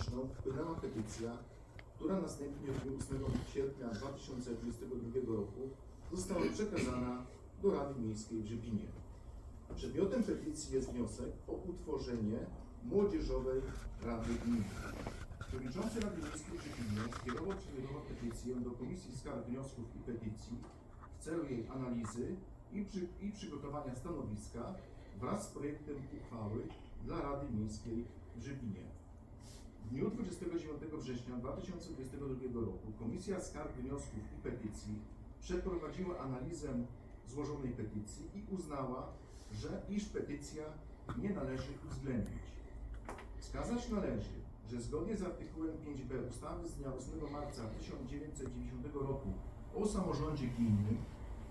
publiczną wpłynęła petycja, która następnie w dniu 8 sierpnia 2022 roku została przekazana do Rady Miejskiej w Żypinie. Przedmiotem petycji jest wniosek o utworzenie Młodzieżowej Rady Gminy. Przewodniczący Rady Miejskiej w Żypinie skierował przedmiotową petycję do Komisji Skarg, Wniosków i Petycji w celu jej analizy i, przy, i przygotowania stanowiska wraz z projektem uchwały dla Rady Miejskiej w Żypinie. W dniu 29 września 2022 roku Komisja Skarg, Wniosków i Petycji przeprowadziła analizę złożonej petycji i uznała, że iż petycja nie należy uwzględnić. Wskazać należy, że zgodnie z artykułem 5b ustawy z dnia 8 marca 1990 roku o samorządzie gminnym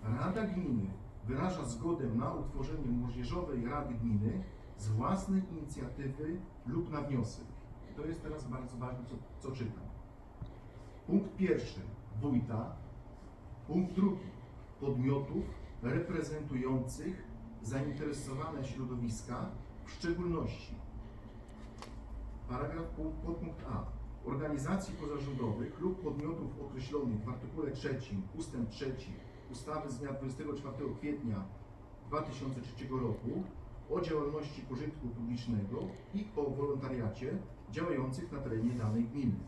Rada Gminy wyraża zgodę na utworzenie Młodzieżowej Rady Gminy z własnej inicjatywy lub na wniosek. To jest teraz bardzo ważne, co, co czytam. Punkt pierwszy wójta. Punkt drugi podmiotów reprezentujących zainteresowane środowiska, w szczególności paragraf podpunkt A organizacji pozarządowych lub podmiotów określonych w artykule 3 ustęp 3 ustawy z dnia 24 kwietnia 2003 roku o działalności pożytku publicznego i o wolontariacie działających na terenie danej gminy.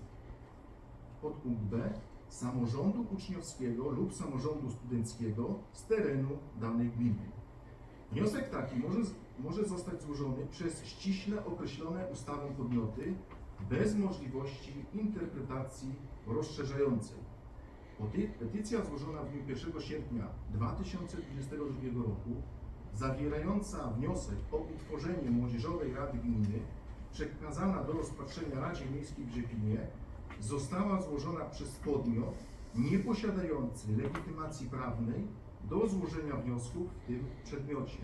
Podpunkt B samorządu uczniowskiego lub samorządu studenckiego z terenu danej gminy. Wniosek taki może, może zostać złożony przez ściśle określone ustawą podmioty bez możliwości interpretacji rozszerzającej. Pety- Petycja złożona w dniu 1 sierpnia 2022 roku, zawierająca wniosek o utworzenie Młodzieżowej Rady Gminy, przekazana do rozpatrzenia Radzie Miejskiej w Rzepinie, została złożona przez podmiot nieposiadający legitymacji prawnej do złożenia wniosków w tym przedmiocie.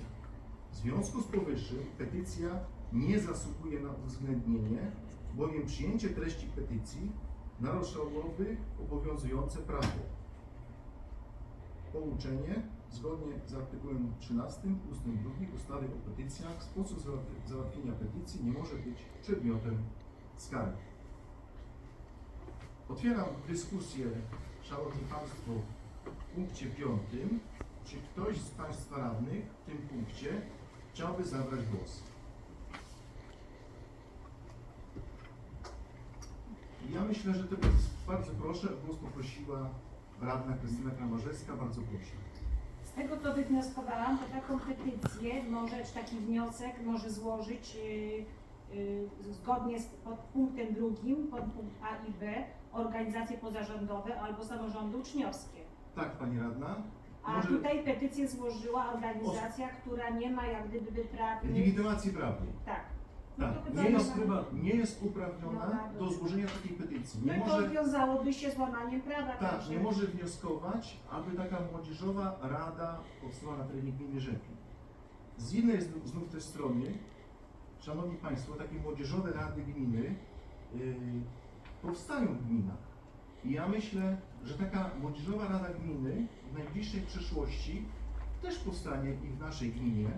W związku z powyższym petycja nie zasługuje na uwzględnienie, bowiem przyjęcie treści petycji naruszałoby obowiązujące prawo. Pouczenie zgodnie z artykułem 13 ust. 2 ustawy o petycjach sposób załatw- załatwienia petycji nie może być przedmiotem skargi. Otwieram dyskusję, Szanowni Państwo, w punkcie piątym. Czy ktoś z Państwa radnych w tym punkcie chciałby zabrać głos? Ja myślę, że tego bardzo proszę, o głos poprosiła radna Krystyna Kramarzewska, bardzo proszę. Z tego co wywnioskowałam, to taką petycję może, czy taki wniosek może złożyć yy, yy, zgodnie z pod punktem drugim, podpunkt A i B, organizacje pozarządowe albo samorządy uczniowskie. Tak, Pani radna? A Może tutaj petycję złożyła organizacja, która nie ma jak gdyby prawnych... legitymacji prawnej. Tak. No Tak, chyba nie jest, ona- nie jest uprawniona No, do złożenia takiej petycji. No Nie i to może, wiązałoby się z łamaniem prawa. tak, także- nie może wnioskować, aby taka młodzieżowa rada powstała na terenie gminy Rzepin. Z jednej znów, znów też strony, Szanowni Państwo, takie młodzieżowe rady gminy yy, powstają w gminach. I ja myślę, że taka młodzieżowa rada gminy w najbliższej przyszłości też powstanie i w naszej gminie.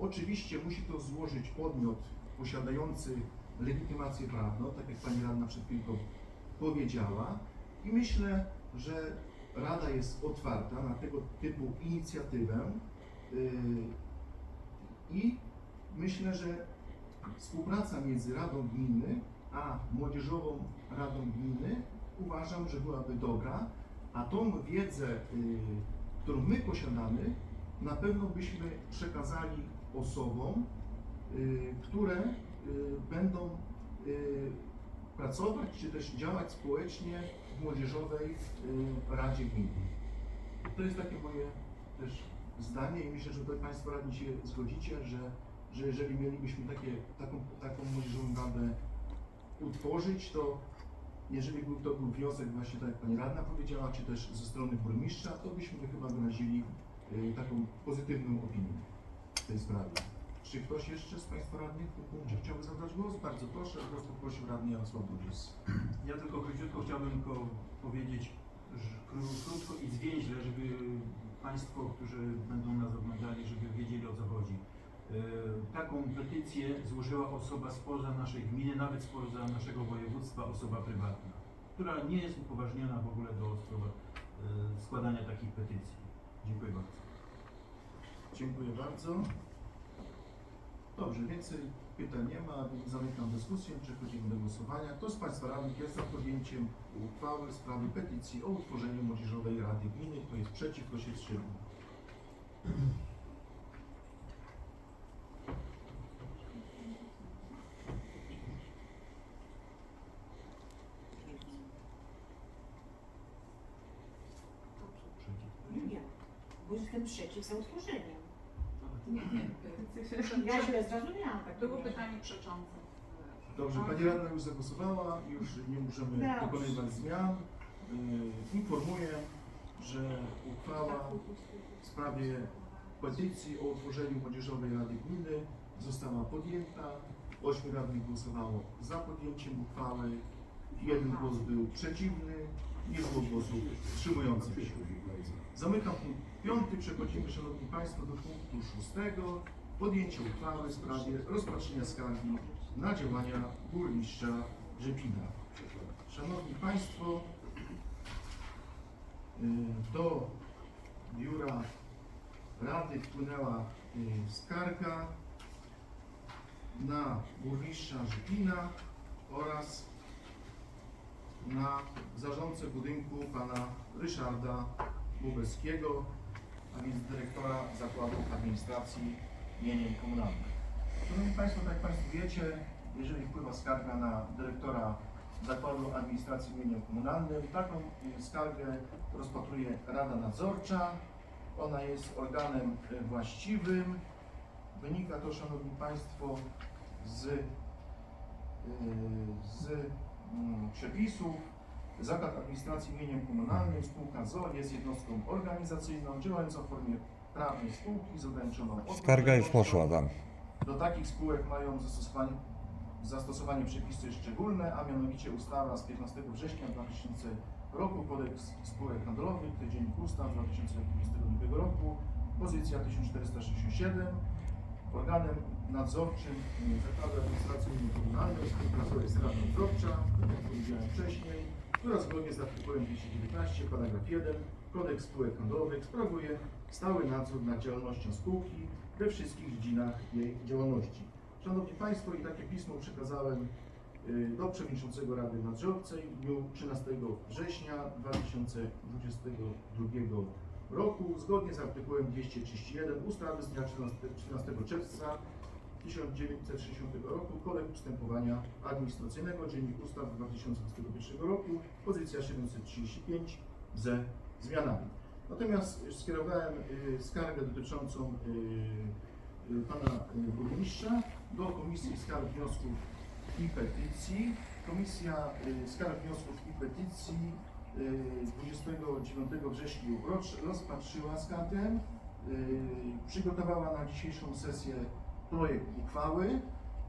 Oczywiście musi to złożyć podmiot posiadający legitymację prawną, tak jak Pani Radna przed chwilką powiedziała. I myślę, że Rada jest otwarta na tego typu inicjatywę yy, i myślę, że współpraca między Radą Gminy a Młodzieżową Radą Gminy uważam, że byłaby dobra, a tą wiedzę, yy, którą my posiadamy, na pewno byśmy przekazali osobom, y, które y, będą y, pracować czy też działać społecznie w Młodzieżowej Radzie Gminy. To jest takie moje też zdanie i myślę, że tutaj Państwo radni się zgodzicie, że, że jeżeli mielibyśmy takie, taką, taką Młodzieżową Radę utworzyć, to jeżeli był to był wniosek właśnie tak jak Pani Radna powiedziała, czy też ze strony burmistrza, to byśmy chyba wyrazili taką pozytywną opinię tej sprawie. Czy ktoś jeszcze z Państwa radnych chciałby zabrać głos? Bardzo proszę, głos poprosił radny Jarosław Budzis. Ja tylko króciutko chciałbym powiedzieć krótko i zwięźle, żeby Państwo, którzy będą nas oglądali, żeby wiedzieli o co chodzi. taką petycję złożyła osoba spoza naszej gminy, nawet spoza naszego województwa, osoba prywatna, która nie jest upoważniona w ogóle do e, składania takich petycji. Dziękuję bardzo. Dziękuję bardzo. Dobrze, więcej pytań nie ma, więc zamykam dyskusję. Przechodzimy do głosowania. Kto z Państwa radnych jest za podjęciem uchwały w sprawie petycji o utworzeniu Młodzieżowej Rady Gminy? Kto jest przeciw, kto się wstrzymał? Nie, bo jestem przeciw za utworzeniem. Nie, nie. Ja źle zrozumiałam. tak Było powiedziałam. pytanie przeczące. Dobrze, Pani Radna już zagłosowała, już nie możemy Dobrze. dokonywać zmian. Yy, Informuję, że uchwała w sprawie petycji o utworzeniu Młodzieżowej Rady Gminy została podjęta. Ośmiu radnych głosowało za podjęciem uchwały. Jeden głos był przeciwny, nie było głosów wstrzymujących się. Zamykam punkt piąty. Przechodzimy, Szanowni Państwo, do punktu szóstego. Podjęcie uchwały w sprawie rozpatrzenia skargi na działania burmistrza Rzepina. Szanowni Państwo, y, do biura Rady wpłynęła y, skarga na burmistrza Rzepina oraz na zarządcę budynku pana Ryszarda Bubelskiego, a więc dyrektora Zakładu Administracji Mieniem Komunalnych. Szanowni Państwo, tak jak Państwo wiecie, jeżeli wpływa skarga na dyrektora Zakładu Administracji Mieniem Komunalnym, taką skargę rozpatruje Rada Nadzorcza. Ona jest organem właściwym. Wynika to, Szanowni Państwo, z, y, z mm, przepisów. Zakład Administracji Mieniem Komunalnym, spółka ZO jest jednostką organizacyjną działającą w formie prawnej spółki z ograniczoną Skarga już poszła tam. Do takich spółek mają zastosowanie, zastosowanie przepisy szczególne, a mianowicie ustawa z 15 września 2000 roku, kodeks spółek handlowych, to dziennik ustaw 2022 roku, pozycja 1467. Organem nadzorczym Zakładu Administracji Komunalnej spółka jest Rada Nadzorcza, jak powiedziałem wcześniej, która zgodnie z artykułem 219 paragraf 1 Kodeks spółek handlowych sprawuje stały nadzór nad działalnością spółki we wszystkich dziedzinach jej działalności. Szanowni Państwo, i takie pismo przekazałem y, do Przewodniczącego Rady Nadzorczej w dniu 13 września 2022 roku, zgodnie z artykułem 231 ustawy z dnia 14, 14 czerwca 1960 roku, Kodeks Postępowania Administracyjnego, Dziennik Ustaw 2021 roku, pozycja 735 ze zmianami. Natomiast skierowałem y, skargę dotyczącą y, y, pana burmistrza do Komisji Skarg, Wniosków i Petycji. Komisja Skarg, Wniosków i Petycji y, 29 września roz- rozpatrzyła skargę, przygotowała na dzisiejszą sesję projekt uchwały.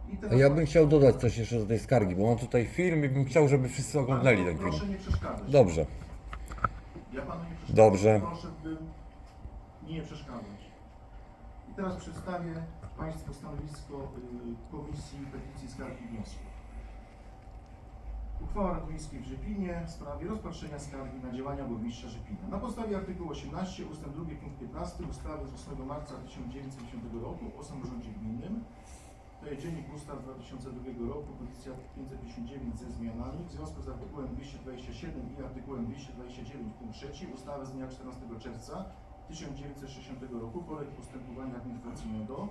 I A teraz ja bym chciał dodać coś jeszcze do tej skargi, bo mam tutaj film i bym chciał, żeby wszyscy oglądali ten film. Proszę nie przeszkadzać. Dobrze. Ja panu nie przeszkadzam. Dobrze. Proszę bym nie przeszkadzać. I teraz przedstawię Państwu stanowisko y, Komisji Petycji Skarg i Wniosków. Uchwała Rady w Rzepinie w sprawie rozpatrzenia skargi na działania burmistrza Rzepina. Na podstawie artykułu 18 ust. 2 punkt 15 ustawy z 8 marca 1990 roku o samorządzie gminnym to jest Dziennik Ustaw 2002 roku, pozycja 559 ze zmianami. W związku z artykułem 227 i artykułem 229 punkt 3 ustawy z dnia 14 czerwca 1960 roku Kodeks Postępowania Administracyjnego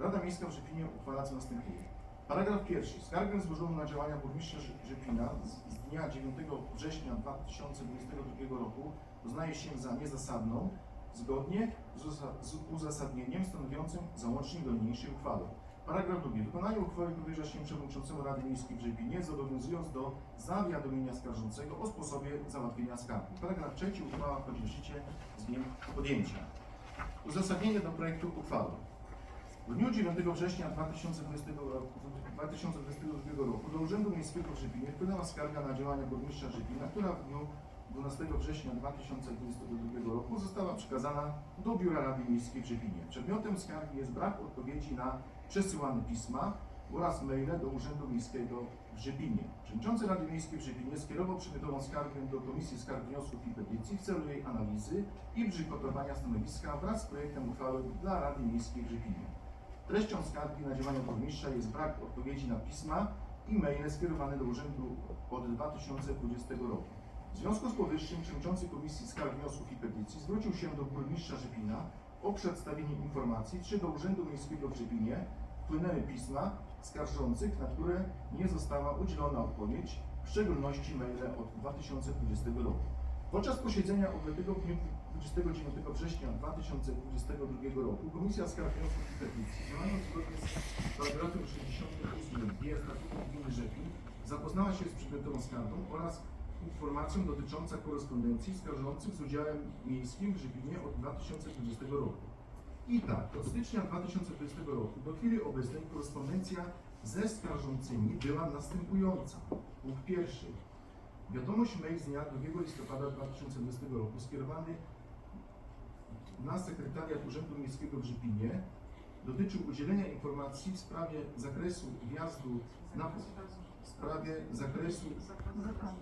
Rada Miejska w Rzepinie uchwala co następuje. Paragraf pierwszy. Skargę złożoną na działania burmistrza Rze- Rzepina z, z dnia 9 września 2022 roku uznaje się za niezasadną zgodnie z uzasadnieniem stanowiącym załącznik do niniejszej uchwały. Paragraf drugi. Wykonanie uchwały powierza się przewodniczącemu Rady Miejskiej w Rzepinie, zobowiązując do zawiadomienia skarżącego o sposobie załatwienia skargi. Paragraf trzeci. Uchwała wchodzi w życie z dniem podjęcia. Uzasadnienie do projektu uchwały. W dniu 9 września 2020 roku, 2022 roku do Urzędu Miejskiego w Rzepinie wpłynęła skarga na działania burmistrza Rzepina, która w dniu 12 września 2022 roku została przekazana do Biura Rady Miejskiej w Żywinie. Przedmiotem skargi jest brak odpowiedzi na przesyłane pisma oraz maile do Urzędu Miejskiego w Żywinie. Przewodniczący Rady Miejskiej w Żywinie skierował przedmiotową skargę do Komisji Skarg, Wniosków i Petycji w celu jej analizy i przygotowania stanowiska wraz z projektem uchwały dla Rady Miejskiej w Żywinie. Treścią skargi na działania burmistrza jest brak odpowiedzi na pisma i maile skierowane do urzędu od 2020 roku. W związku z powyższym przewodniczący Komisji Skarg, Wniosków i Petycji zwrócił się do burmistrza Żypina o przedstawienie informacji, czy do Urzędu Miejskiego w Żypinie wpłynęły pisma skarżących, na które nie została udzielona odpowiedź, w szczególności maile od 2020 roku. Podczas posiedzenia odbytego w dniu 29 września 2022 roku Komisja Skarg, Wniosków i Petycji, działając zgodnie z paragrafem 68 b Statutu Gminy Rzepin, zapoznała się z przedmiotową skargą oraz informacją dotyczącą korespondencji skarżących z udziałem miejskim w Żypinie od 2020 roku. I tak, od stycznia 2020 roku do chwili obecnej korespondencja ze skarżącymi była następująca. Punkt pierwszy. Wiadomość mail z dnia 2 listopada 2020 roku skierowany na sekretariat Urzędu Miejskiego w Żypinie dotyczył udzielenia informacji w sprawie zakresu wjazdu na w sprawie zakresu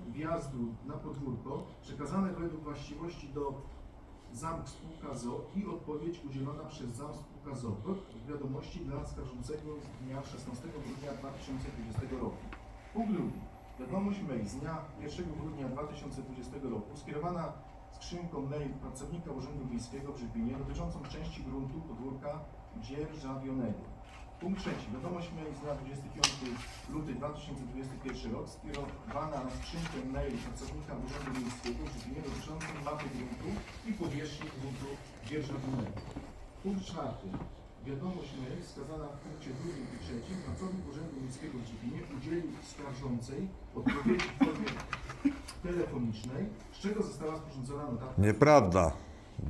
wjazdu na podwórko przekazane według właściwości do Zamk Spółka ZO i odpowiedź udzielona przez Zamk Spółka ZO w wiadomości dla skarżącego z dnia 16 grudnia 2020 roku. Punkt drugi. Wiadomość mail z dnia 1 grudnia 2020 roku skierowana skrzynką mail pracownika Urzędu Miejskiego w Żypinie dotyczącą części gruntu podwórka dzierżawionego. Punkt trzeci. Wiadomość mail z dnia 25 luty 2021 rok skierowana na skrzynkę mail pracownika Urzędu Miejskiego w Żypinie dotyczącą mapy gruntu i powierzchni gruntu dzierżawionego. Punkt czwarty. Wiadomość mail wskazana w punkcie drugim i trzecim pracownik Urzędu Miejskiego w Żypinie udzielił skarżącej odpowiedzi w formie telefonicznej, z czego została sporządzona notatka. Nieprawda.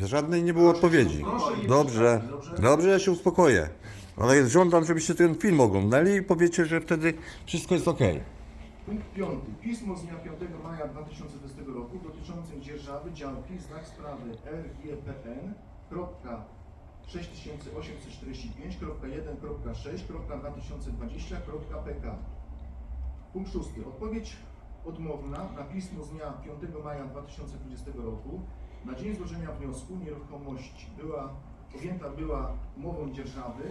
Żadnej nie było odpowiedzi. Dobrze, dobrze, ja się uspokoję. Ale żądam, żebyście ten film oglądali i powiecie, że wtedy wszystko jest ok. Punkt piąty. Pismo z dnia 5 maja 2020 roku dotyczące dzierżawy działki znak sprawy RGPN. 6845.1.6.2020.pk Punkt szósty. Odpowiedź odmowna na pismo z dnia 5 maja 2020 roku na dzień złożenia wniosku nieruchomość była objęta była umową dzierżawy.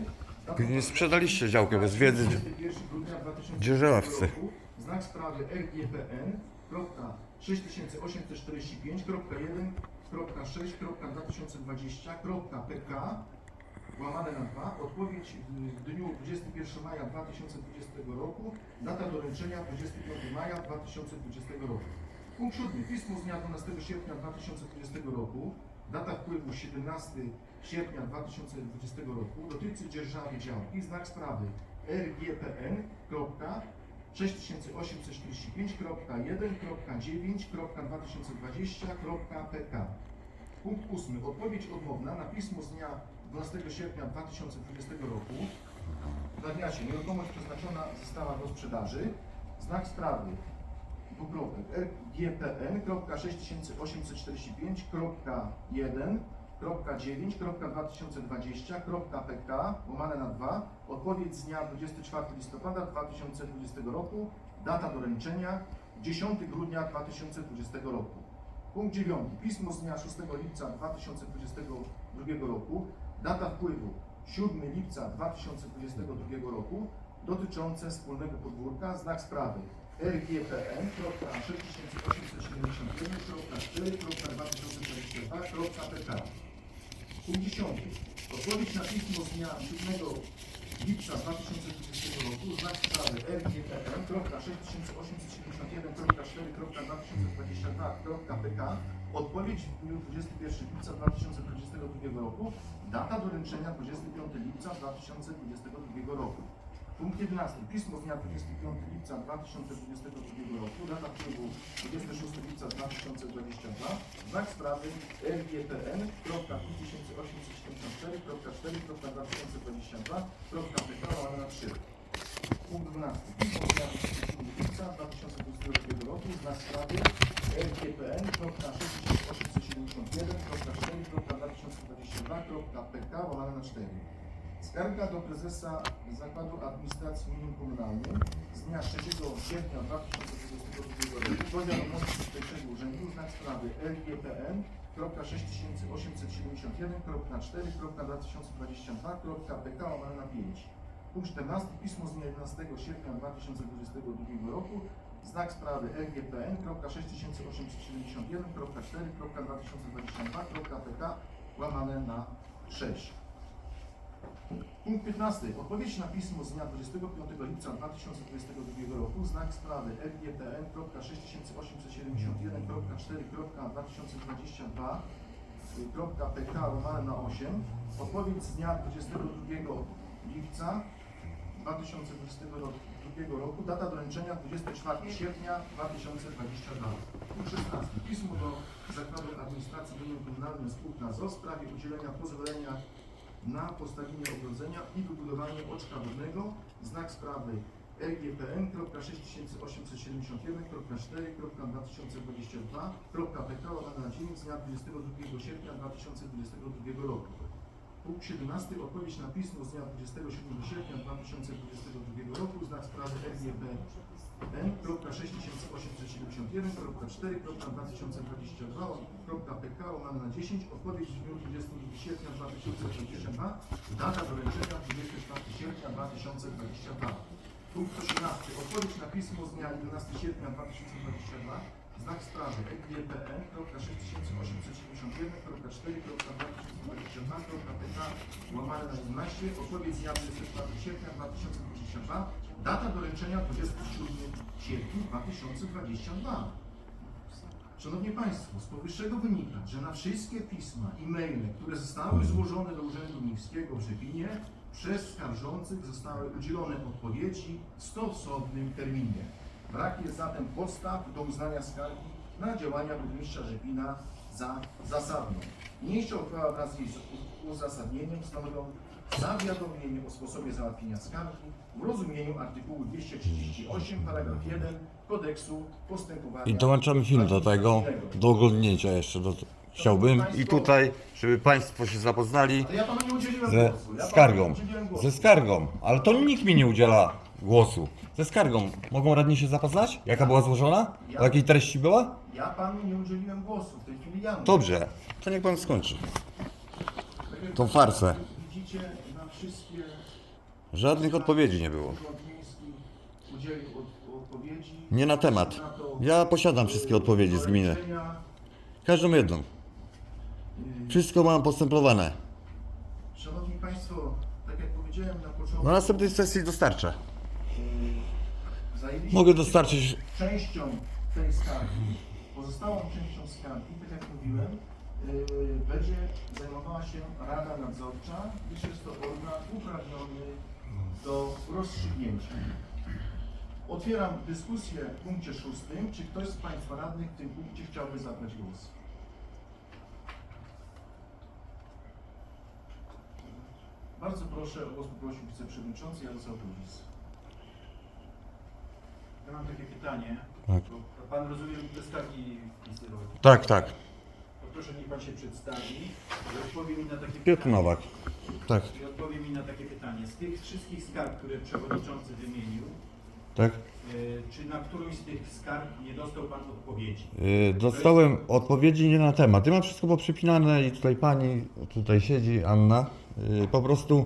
Data Nie sprzedaliście działkę bez wiedzy. 21 grudnia 2020 Dzierżawcy. roku. Znak sprawy RGPN. 6845.1.6.2020.pk łamane na 2. Odpowiedź w dniu 21 maja 2020 roku. Data doręczenia 25 maja 2020 roku. Punkt 7. Pismo z dnia 12 sierpnia 2020 roku. Data wpływu 17 sierpnia 2020 roku. Dotyczy dzierżawy działki. Znak sprawy RGPN. 6845.1.9.2020.pk Punkt 8. Odpowiedź odmowna na pismo z dnia 12 sierpnia 2020 roku. W nawiasie nieruchomość przeznaczona została do sprzedaży. Znak sprawy dwukropek rgpn.6846.1.9.2020.pk łamane na 2. Odpowiedź z dnia 24 listopada 2020 roku. Data doręczenia 10 grudnia 2020 roku. Punkt 9. Pismo z dnia 6 lipca 2022 roku. Data wpływu 7 lipca 2022 roku dotyczące wspólnego podwórka. Znak sprawy RGPN.6871.4.2022.pk Punkt 10. Odpowiedź na pismo z dnia 7 lipca 2020 roku. Znak sprawy RGPN.6871.4.2022.pk Odpowiedź w dniu 21 lipca 2022 roku. Data doręczenia 25 lipca 2022 roku. Punkt 11. Pismo z dnia 25 lipca 2022 roku. Data wpływu 26 lipca 2022. Znak sprawy RGPN.1874.4.2022.pk łamane na 3. Punkt 12. Pismo z dnia 27 lipca 2022 roku. Znak sprawy LGPN.6871.4.2022.pk łamane na 4. Skarga do prezesa Zakładu Administracji Minimum Komunalnej z dnia 3 sierpnia 2022 roku do wiadomości Tutejszego Urzędu znak sprawy LGPN.681.4.2022.pk łamane na 5. Punkt 14. Pismo z dnia 11 sierpnia 2022 roku znak sprawy LGPN.6871.4.2022.pk łamane na 6. Punkt 15. Odpowiedź na pismo z dnia 25 lipca 2022 roku, znak sprawy LGPN.681.4.2022.pk łamane na 8. Odpowiedź z dnia 22 lipca 2022 roku, data doręczenia 24 sierpnia 2022. Punkt 16. Pismo do Zakładu Administracji Gminy Komunalnej Spółka ZO w sprawie udzielenia pozwolenia na postawienie ogrodzenia i wybudowanie oczka wodnego. Znak sprawy LGPN.681.4.2022.pk łamane na 9 z dnia 22 sierpnia 2022 roku. Punkt 17. Odpowiedź na pismo z dnia 27 sierpnia 2022 roku. Znak sprawy LGPN.681.4.2022.pk łamane na 10. Odpowiedź w dniu 22 sierpnia 2022. Data doręczenia 24 sierpnia 2022. Punkt 18. Odpowiedź na pismo z dnia 11 sierpnia 2022. Znak sprawy EGPN.681.4.2022.pk łamane na 11. Odpowiedź z dnia 24 sierpnia 2022. Data doręczenia 27 sierpnia 2022. Szanowni Państwo, z powyższego wynika, że na wszystkie pisma i maile, które zostały złożone do Urzędu Miejskiego w Rzepinie, przez skarżących zostały udzielone odpowiedzi w stosownym terminie. Brak jest zatem podstaw do uznania skargi na działania burmistrza Rzepina za zasadną. Niniejsza uchwała wraz z jej uzasadnieniem stanowią zawiadomienie o sposobie załatwienia skargi w rozumieniu artykułu 238 paragraf 1 kodeksu postępowania I dołączamy film do tego, do oglądnięcia jeszcze. Do, chciałbym. I tutaj, żeby Państwo się zapoznali Ale ja panu nie udzieliłem ze głosu. Ja panu skargą. nie udzieliłem głosu. Ze skargą. Ale to nikt mi nie udziela głosu. Ze skargą. Mogą radni się zapoznać? Jaka była złożona? O jakiej treści była? Ja panu nie udzieliłem głosu. W tej chwili ja mówię. Dobrze. To niech Pan skończy. Tak jak tą farsę. Widzicie na wszystkie Żadnych odpowiedzi nie było. Urząd Miejski udzielił od, odpowiedzi. Nie na temat. Ja posiadam wszystkie odpowiedzi z gminy. Każdą jedną. y, Wszystko mam postępowane. Szanowni Państwo, tak jak powiedziałem na początku, Na następnej sesji dostarczę. Zajęliśmy Mogę dostarczyć częścią tej skargi, pozostałą częścią skargi, tak jak mówiłem, y, będzie zajmowała się Rada Nadzorcza, gdyż jest to organ uprawniony do rozstrzygnięcia. Otwieram dyskusję w punkcie szóstym. Czy ktoś z Państwa radnych w tym punkcie chciałby zabrać głos? Bardzo proszę, o głos poprosił wiceprzewodniczący Jarosław Budzic. Ja mam takie pytanie. Tak. Bo Pan rozumiem, te skargi wpisywał. Tak, tak. To proszę niech Pan się przedstawi i odpowie mi na takie Piotr pytanie. Nowak. Tak, I odpowie mi na takie pytanie. Z tych wszystkich skarg, które przewodniczący wymienił, tak. y, czy na którąś z tych skarg nie dostał Pan odpowiedzi? Yy, dostałem odpowiedzi nie na temat. Ja mam wszystko poprzypinane i tutaj pani, tutaj siedzi Anna, yy, po prostu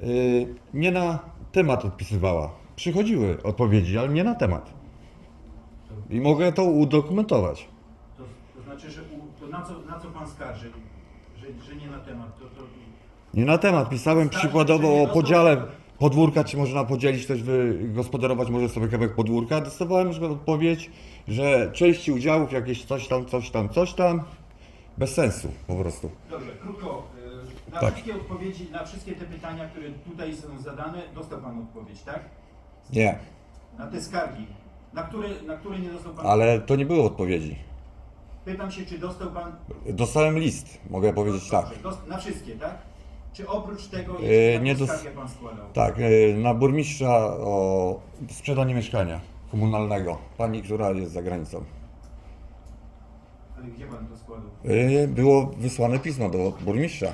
yy, nie na temat odpisywała. Przychodziły odpowiedzi, ale nie na temat. I mogę to udokumentować. To, to znaczy, że u, to na co, na co Pan skarży? Że, że nie na temat. To, to, Nie na temat. Pisałem przykładowo o podziale podwórka, czy można podzielić, ktoś wygospodarować może sobie kawałek podwórka. Dostawałem już odpowiedź, że części udziałów jakieś coś tam, coś tam, coś tam. Bez sensu po prostu. Dobrze, krótko. y, Na Tak. wszystkie odpowiedzi, na wszystkie te pytania, które tutaj są zadane, dostał Pan odpowiedź, tak? Nie. Na te skargi. Na które, na które nie dostał Pan Ale to nie było odpowiedzi. Pytam się, czy dostał Pan... Dostałem list, mogę powiedzieć tak. Dobrze, dos- na wszystkie, tak? Czy oprócz tego Yy, jeszcze nie nie dos- skargę Pan składał? Tak, yy, na burmistrza o sprzedanie mieszkania komunalnego. Pani, która jest za granicą. Ale gdzie pan to składał? Yy, było wysłane pismo do burmistrza.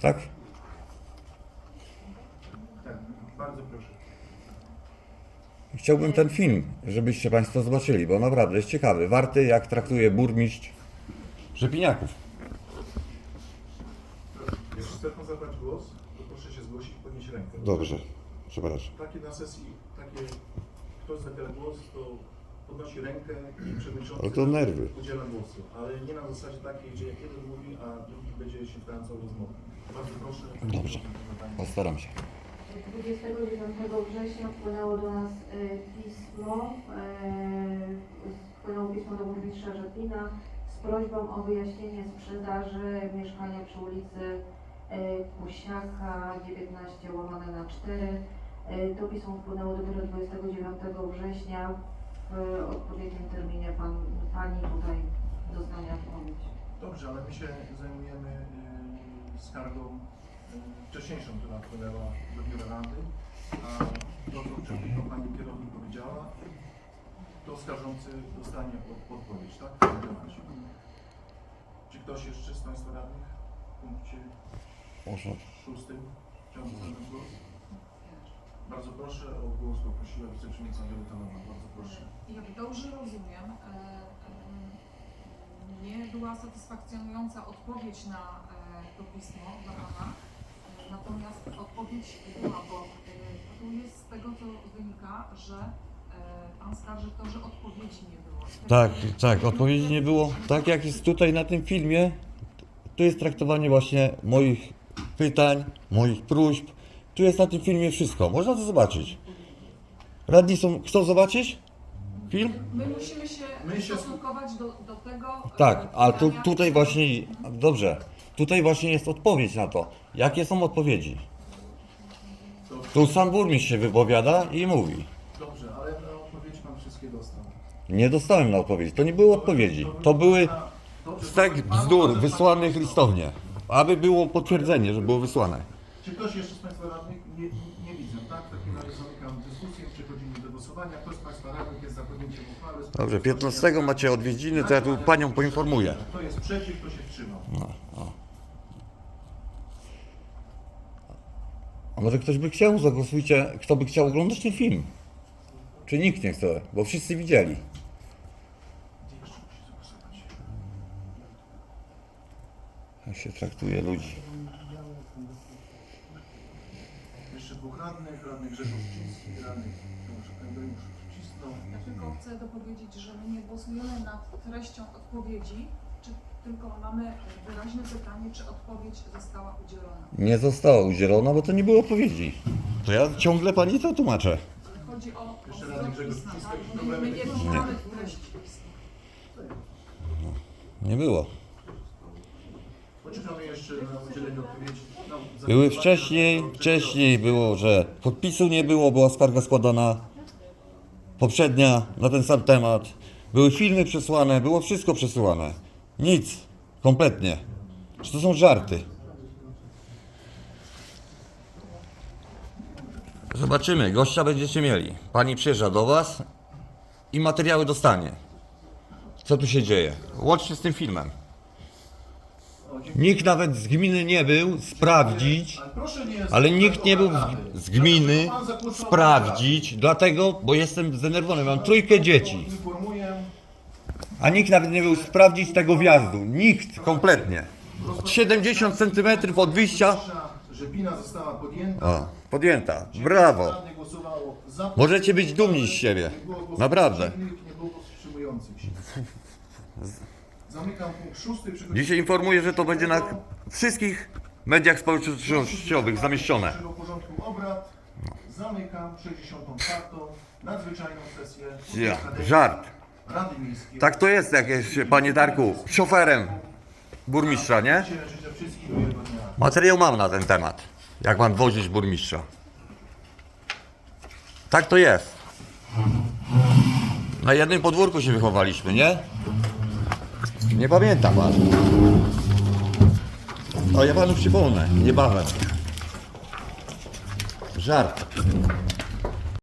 Tak, bardzo proszę. Chciałbym ten film, żebyście Państwo zobaczyli, bo naprawdę jest ciekawy. Warty, jak traktuje burmistrz Rzepiniaków. Jeśli chcą zabrać głos, to proszę się zgłosić i podnieść rękę. Dobrze, przepraszam. Takie na sesji, takie, ktoś zabiera głos, to podnosi rękę i przewodniczący Ale to nerwy. udziela głosu. Ale nie na zasadzie takiej, że jak jeden mówi, a drugi będzie się wtrącał w rozmowę. Bardzo proszę. Dobrze. Postaram się. 29 września wpłynęło do nas e, pismo, e, wpłynęło pismo do burmistrza Rzepina z prośbą o wyjaśnienie sprzedaży mieszkania przy ulicy e, Kusiaka 19 łamane na 4. E, To pismo wpłynęło dopiero 29 września. W odpowiednim terminie pan, pani tutaj dostanie odpowiedź. Dobrze, ale my się zajmujemy skargą wcześniejszą, która wpłynęła do biura rady, a to, co wcześniej to pani kierownik powiedziała, to skarżący dostanie od- odpowiedź, tak? Czy ktoś jeszcze z Państwa radnych w punkcie Proszę. szóstym chciałby zabrać głos? Bardzo proszę o głos poprosiła wiceprzewodnicząca Wioletta Nowak. Bardzo proszę. Jak dobrze rozumiem, e, e, nie była satysfakcjonująca odpowiedź na e, to pismo dla Pana, natomiast odpowiedź była, bo e, tu jest z tego, co wynika, że e, Pan skarży to, że odpowiedzi nie było. Tak, tak, odpowiedzi nie było. Tak jak jest tutaj na tym filmie, tu jest traktowanie właśnie moich pytań, moich próśb. Tu jest na tym filmie wszystko. Można to zobaczyć. Radni są. Chcą zobaczyć film? My musimy się My się- stosunkować do, do tego. e, Tak, ale tu, pytania, tutaj właśnie. Dobrze. Tutaj właśnie jest odpowiedź na to. Jakie są odpowiedzi? Tu sam burmistrz się wypowiada i mówi. Dobrze, ale na odpowiedź Pan wszystkie dostał. Nie dostałem na odpowiedź. To nie były odpowiedzi. To były stek bzdur wysłanych listownie. Aby było potwierdzenie, że było wysłane. Czy ktoś jeszcze z Państwa radnych? Nie, nie widzę, tak? W takim razie zamykam dyskusję, przechodzimy do głosowania. Kto z Państwa radnych jest za podjęciem uchwały? Dobrze, 15 macie odwiedziny, to ja tu panią poinformuję. Kto jest przeciw, kto się wstrzymał? A może ktoś by chciał? Zagłosujcie, kto by chciał oglądać ten film. Czy nikt nie chce, bo wszyscy widzieli. Gdzie jeszcze musi zagłosować? Jak się traktuje ludzi. Jeszcze dwóch radnych, radnych Grzegorz Wciński, radnych Andrzej Wcisnął. Ja tylko chcę dopowiedzieć, że my nie głosujemy nad treścią odpowiedzi, tylko mamy wyraźne pytanie, czy odpowiedź została udzielona. Nie została udzielona, bo to nie było odpowiedzi. To ja ciągle pani to tłumaczę. Ale chodzi o, pisma, tak? My, my nie ruszamy treści pisma. Nie było. Poczekamy jeszcze na udzielenie odpowiedzi. No, Były wcześniej, wcześniej było, że podpisu nie było, była skarga składana poprzednia na ten sam temat. Były filmy przesłane, było wszystko przesyłane. Nic, kompletnie. Czy to są żarty? Zobaczymy, gościa będziecie mieli. Pani przyjeżdża do Was i materiały dostanie. Co tu się dzieje? Łącznie z tym filmem. Nikt nawet z gminy nie był sprawdzić, Ale nikt nie był z, z gminy sprawdzić, dlatego, bo jestem zdenerwowany, mam trójkę dzieci. A nikt nawet nie był sprawdzić tego wjazdu. Nikt, kompletnie. 70 cm od wyjścia. Rzepina została podjęta. O, podjęta. Brawo. Możecie być dumni z siebie. Nie było głosów Naprawdę. Zamykam punkt szósty. Dzisiaj informuję, że to będzie na wszystkich mediach społecznościowych zamieszczone. do porządku obrad. Zamykam 64. nadzwyczajną sesję. Ja, żart. Rady Miejskiej. Tak to jest, jak jest, panie Darku, szoferem burmistrza, nie? Życzę życzę wszystkim miłego dnia. Materiał mam na ten temat. Jak mam wozić burmistrza. Tak to jest. Na jednym podwórku się wychowaliśmy, nie? Nie pamiętam pan. O, ja panu przypomnę, niebawem. Żart.